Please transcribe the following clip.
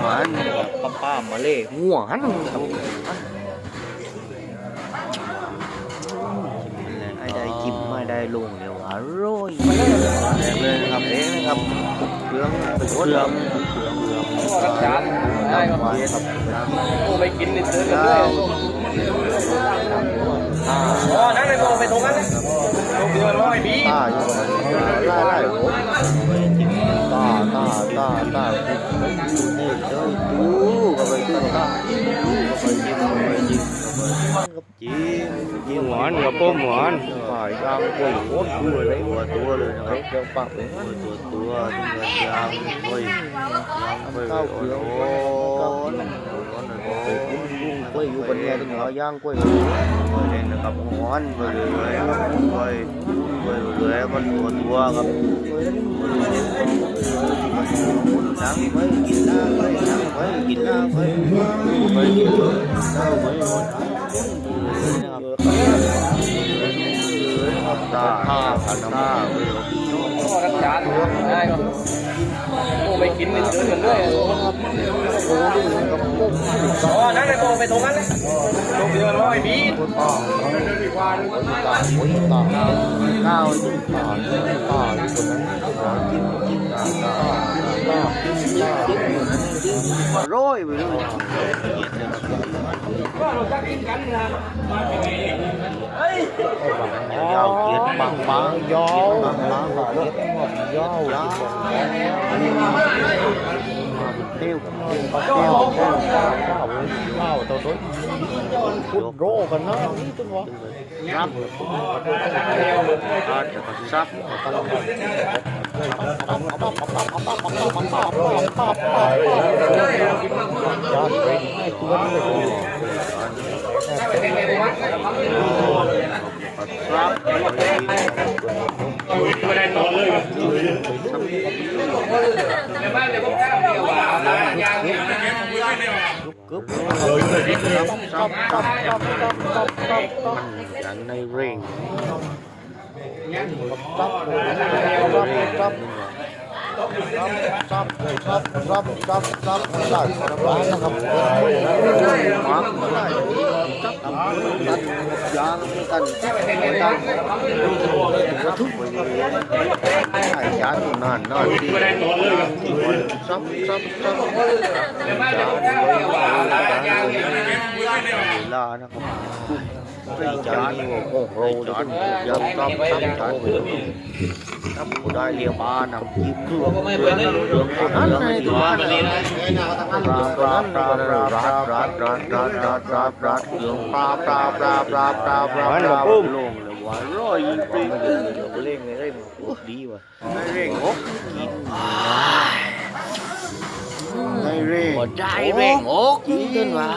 หวานป้าป้ามาเล่หวานไอ้ได้จิ้มไม่ได้ลงเดี๋ยวอร่อยเลยครับเองนะครับเครื่องเครื่องเครื่องเครื่องรักษาได้ครับโอ้ไปกินนี่เตือนกันด้วยอ๋อนั่นเลยโไปตรงนั้นเดือ นร้อยปีตาอยู่ไล่ไล่โอ้ตาตาตาตานี่เจ้ยดูก็ไปตาตาก็ไปยิ้มก็ไปยิ้มกับยิ้มยิ้มหวานกับป้มหวานฝ่ายกลางกล้วยโคตรตัวเลยหัวตัวเลยนะครับเดี๋ยวปากเป็นตัวตัวตัวเงินยางกล้วยยางไปโอ้โหไปกุ้งกุ้งกล้วยอยู่บนเนี้ยตรงหัวย่างกล้วยเลยนะครับหวานไปเลยครับกล้วย แล้วมันปวดหัวครับนั่งไปกินน้าไปนั่งไปกินน้าไปไปกินน้าไป ตาข้าพันมาเวลรักษาได้ครับโอ้ไปกินเดือดเหมือนด้วยตอ้นั่นเลยโอ้ไปตรงนั้นเลยตรงเดือนร้อยบีต่อต่อต่อเก้าต่อต่อคนนั้นต่อกินกินต่อต่อต่อต่อร้อยไปเลยก็เราจะกินกันนะเฮ้ย mang gió mang vào đó gió đó tiêu tiền bạc tiêu cái là sao sao tao tối cút rô cần nó ý tôi nói sắp à kiểu còn sắp Thank you. cướp. Cướp cướp cướp trận này riêng. Hãy subscribe cho kênh Ghiền Mì Gõ Để không bỏ lỡ những video hấp dẫn ในเร่งซับซับซับซับซับซับซับซับซับได้ร้านนะครับมาร์กได้ซับตัดยางกันกันกระทุกไปเลยไอ้ยางนานนานดีซับซับซับลานะครับไอ้จานี่ว่าโอ้โหเดี๋ยวต้องยังซ้ำซ้ำจานถ้าผู้ได้เรียบานำกินคือเรื่องเรื่องนั้นในตัวนี้ปลาปลาปลาปลาปลาปลาปลาปลาปลาปลาปลาเรื่องปลาปลาปลาปลาปลาปลาปลาลงเลย ว่าร้อยยิงปีเดี๋ยวเล่งในเร่งดีว่ะในเร่งหกกินในเร่งได้เร่งหกกินว่ะ